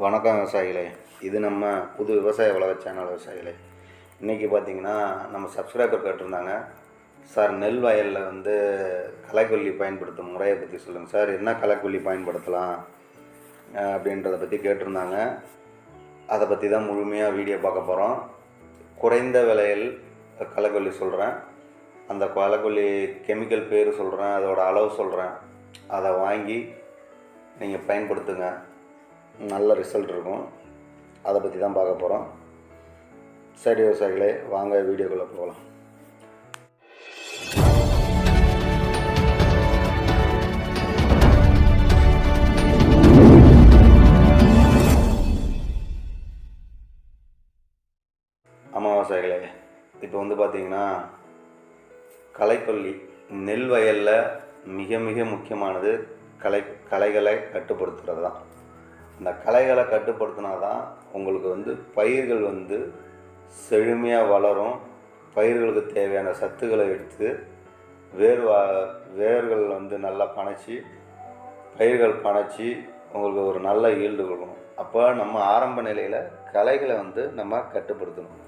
வணக்கம் விவசாயிகளே. இது நம்ம புது விவசாய உலக சேனல் விவசாயிகளே. இன்றைக்கி பார்த்தீங்கன்னா நம்ம சப்ஸ்கிரைபர் கேட்டிருந்தாங்க. சார் நெல் வயலில் வந்து களைக்கொல்லி பயன்படுத்தும் முறையை பற்றி சொல்லுங்கள் சார். என்ன களைக்கொல்லி பயன்படுத்தலாம் அப்படின்றத பற்றி கேட்டிருந்தாங்க. அதை பற்றி தான் முழுமையாக வீடியோ பார்க்க போகிறோம் குறைந்த விலையில் களைக்கொல்லி சொல்கிறேன் அந்த களைக்கொல்லி கெமிக்கல் பேர் சொல்கிறேன் அதோட அளவு சொல்கிறேன் அதை வாங்கி நீங்கள் பயன்படுத்துங்க. நல்ல ரிசல்ட் இருக்கும். அதை பற்றி தான் பார்க்க போகிறோம் சரி விவசாயிகளே வாங்க வீடியோக்குள்ளே போகலாம் ஆமாம் விவசாயிகளே இப்போ வந்து பார்த்தீங்கன்னா களைக்கொல்லி நெல் வயலில் மிக மிக முக்கியமானது கலை களைகளை கட்டுப்படுத்துறது தான் அந்த களைகளை கட்டுப்படுத்தினா தான் உங்களுக்கு வந்து பயிர்கள் வந்து செழுமையாக வளரும். பயிர்களுக்கு தேவையான சத்துக்களை எடுத்து வேர் வா வேர்கள் வந்து நல்லா பனைச்சி பயிர்கள் பனைச்சி உங்களுக்கு ஒரு நல்ல ஈல்டு கொடுக்கணும் அப்போ நம்ம ஆரம்ப நிலையில் களைகளை வந்து நம்ம கட்டுப்படுத்தணும்.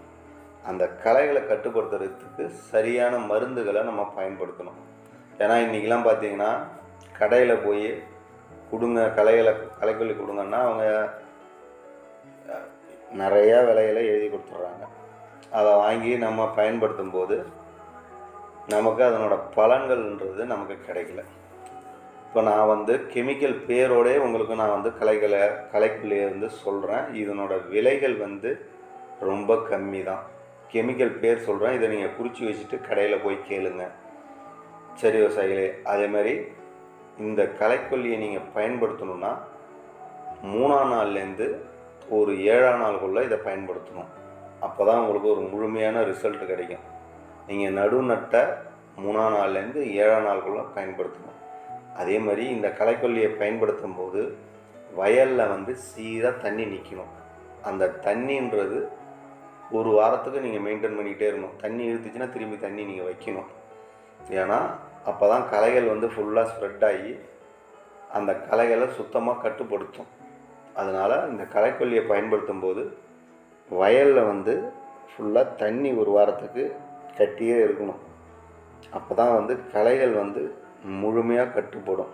அந்த களைகளை கட்டுப்படுத்துறதுக்கு சரியான மருந்துகளை நம்ம பயன்படுத்தணும். ஏன்னா இன்றைக்கெலாம் பார்த்தீங்கன்னா கடையில் போய் கொடுங்க கலைகளை கலைக்கொல்லி கொடுங்கன்னா அவங்க நிறையா விலையில எழுதி கொடுத்துட்றாங்க. அதை வாங்கி நம்ம பயன்படுத்தும் போது நமக்கு அதனோட பலன்கள்ன்றது நமக்கு கிடைக்கல. இப்போ நான் வந்து கெமிக்கல் பேரோடே உங்களுக்கு நான் வந்து கலைகளை கலைக்குள்ளேயே வந்து சொல்கிறேன் இதனோட விலைகள் வந்து ரொம்ப கம்மி தான். கெமிக்கல் பேர் சொல்கிறேன் இதை நீங்கள் குறித்து வச்சுட்டு கடையில் போய் கேளுங்க. சரி விவசாயிகளே அதே மாதிரி இந்த கலைக்கொல்லியை நீங்கள் பயன்படுத்தணும்னா மூணாம் நாள்லேருந்து ஒரு ஏழாம் நாளுக்குள்ளே இதை பயன்படுத்தணும். அப்போ தான் உங்களுக்கு ஒரு முழுமையான ரிசல்ட் கிடைக்கும். நீங்கள் நடுநட்டை மூணாம் நாள்லேருந்து ஏழாம் நாளுக்குள்ளே பயன்படுத்தணும். அதே மாதிரி இந்த களைக்கொல்லியை பயன்படுத்தும் போது வயலில் வந்து சீராக தண்ணி நிற்கணும் அந்த தண்ணின்றது ஒரு வாரத்துக்கு நீங்கள் மெயின்டைன் பண்ணிக்கிட்டே இருக்கணும். தண்ணி இழுத்துச்சுன்னா திரும்பி தண்ணி நீங்கள் வைக்கணும். ஏன்னா அப்போ தான் களைகள் வந்து ஃபுல்லாக ஸ்ப்ரெட் ஆகி அந்த களைகளை சுத்தமாக கட்டுப்படுத்தும். அதனால் இந்த கலைக்கொல்லியை பயன்படுத்தும் போது வயலில் வந்து ஃபுல்லாக தண்ணி ஒரு வாரத்துக்கு கட்டியே இருக்கணும். அப்போ தான் வந்து களைகள் வந்து முழுமையாக கட்டுப்படும்.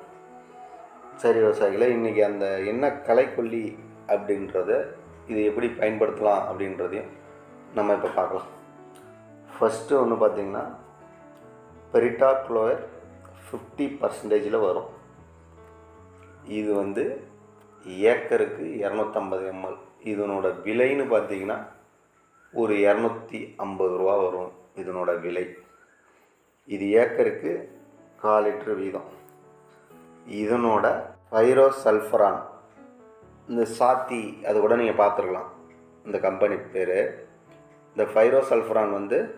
சரி விவசாயிகளை இன்றைக்கி அந்த என்ன கலைக்கொல்லி அப்படின்றத இது எப்படி பயன்படுத்தலாம் அப்படின்றதையும் நம்ம இப்போ பார்க்கலாம். ஃபஸ்ட்டு ஒன்று பார்த்திங்கன்னா பெரிட்டா குளோயர் ஃபிஃப்டி பர்சன்டேஜில் வரும். இது வந்து ஏக்கருக்கு இரநூத்தம்பது எம்எல். இதனோட விலைன்னு பார்த்தீங்கன்னா ஒரு இரநூத்தி ஐம்பது ரூபா வரும் இதனோட விலை. இது ஏக்கருக்கு கால் லிட்ரு வீதம். இதனோட பைரோசல்ஃபரான் இந்த சாத்தி அது கூட நீங்கள் பார்த்துருக்கலாம். இந்த கம்பெனி பேர். இந்த பைரோசல்ஃபரான் வந்து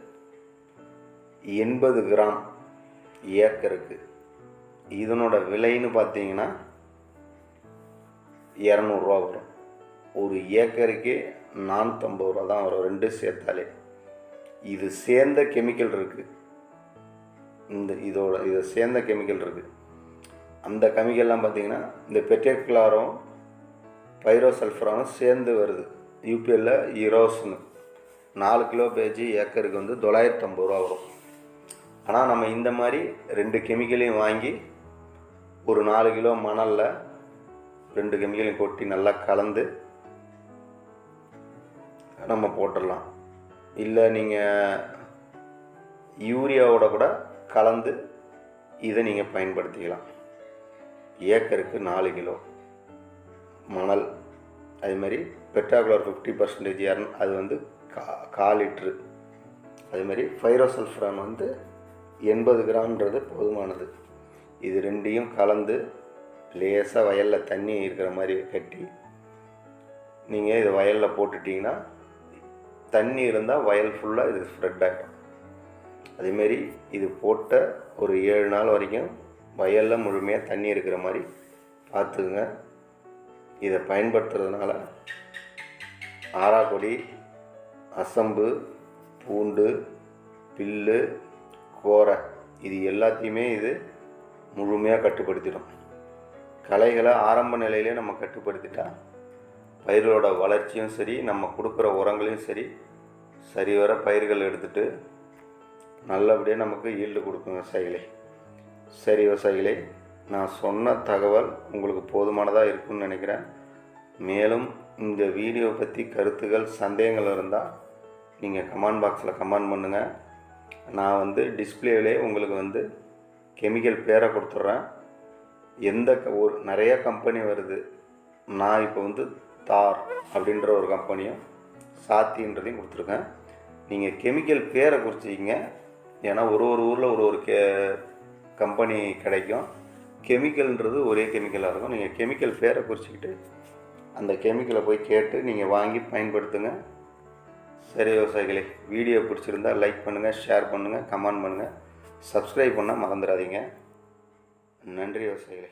எண்பது கிராம் ஏக்கருக்கு. இதனோட விலைன்னு பார்த்தீங்கன்னா இரநூறுவா வரும். ஒரு ஏக்கருக்கே நானூற்றம்பது ரூபா தான் வரும். ரெண்டு சேர்த்தாலே. இது சேர்ந்த கெமிக்கல் இருக்குது இந்த இதோட இதை சேர்ந்த கெமிக்கல் இருக்குது அந்த கெமிக்கல்லாம் பார்த்தீங்கன்னா இந்த பெட்ரோக்ளாரும் பைரோசல்ஃபரானும் சேர்ந்து வருது. யூபிஎல்ல ஈரோஸ்னு. நாலு கிலோ பேஜி ஏக்கருக்கு வந்து தொள்ளாயிரத்தம்பது ரூபா வரும். ஆனால் நம்ம இந்த மாதிரி ரெண்டு கெமிக்கலையும் வாங்கி ஒரு நாலு கிலோ மணலில் ரெண்டு கெமிக்கலையும் கொட்டி நல்லா கலந்து நம்ம போட்டுடலாம். இல்லை நீங்கள் யூரியாவோட கூட கலந்து இதை நீங்கள் பயன்படுத்திக்கலாம். ஏக்கருக்கு நாலு கிலோ மணல். அதே மாதிரி பெட்ராகுலர் ஃபிஃப்டி பர்சன்டேஜ் இரநூ அது வந்து கா கால் லிட்ரு அதே மாதிரி வந்து எண்பது கிராம்ன்றது போதுமானது. இது ரெண்டையும் கலந்து லேசாக வயலில் தண்ணி இருக்கிற மாதிரி கட்டி நீங்கள் இது வயலில் போட்டுட்டிங்கன்னா தண்ணி இருந்தால் வயல் ஃபுல்லாக இது ஸ்ப்ரெட் ஆகிடும் அதேமாரி இது போட்ட ஒரு ஏழு நாள் வரைக்கும் வயலில் முழுமையாக தண்ணி இருக்கிற மாதிரி பார்த்துக்குங்க. இதை பயன்படுத்துறதுனால ஆறாக்கொடி அசம்பு பூண்டு பில்லு போகிற இது எல்லாத்தையுமே இது முழுமையாக கட்டுப்படுத்திடும். களைகளை ஆரம்ப நிலையிலே நம்ம கட்டுப்படுத்திட்டா பயிர்களோட வளர்ச்சியும் சரி நம்ம கொடுக்குற உரங்களையும் சரி சரிவர பயிர்கள் எடுத்துட்டு நல்லபடியாக நமக்கு ஈல்டு கொடுக்கும் விவசாயிகளே. சரி விவசாயிகளே நான் சொன்ன தகவல் உங்களுக்கு போதுமானதாக இருக்கும்னு நினைக்கிறேன். மேலும் இந்த வீடியோ பற்றி கருத்துகள் சந்தேகங்கள் இருந்தால் நீங்கள் கமெண்ட் பாக்ஸில் கமெண்ட் பண்ணுங்கள் நான் வந்து டிஸ்பிளேவிலே உங்களுக்கு வந்து கெமிக்கல் பேரை கொடுத்துட்றேன். எந்த க- ஒரு நிறைய கம்பெனி வருது. நான் இப்போ வந்து தார் அப்படின்ற ஒரு கம்பெனியும் சாத்தின்றதையும் கொடுத்துருக்கேன். நீங்கள் கெமிக்கல் பேரை குறிச்சிக்கிங்க. ஏன்னா ஒரு ஒரு ஊரில் ஒரு ஒரு கே கம்பெனி கிடைக்கும். கெமிக்கல்ன்றது ஒரே கெமிக்கலாக இருக்கும். நீங்கள் கெமிக்கல் பேரை குறிச்சிக்கிட்டு அந்த கெமிக்கலை போய் கேட்டு நீங்கள் வாங்கி பயன்படுத்துங்க. சரி விவசாயிகளே வீடியோ பிடிச்சிருந்தா லைக் பண்ணுங்கள் ஷேர் பண்ணுங்கள் கமெண்ட் பண்ணுங்கள் சப்ஸ்கிரைப் பண்ண மறந்துடாதீங்க. நன்றி விவசாயிகளே.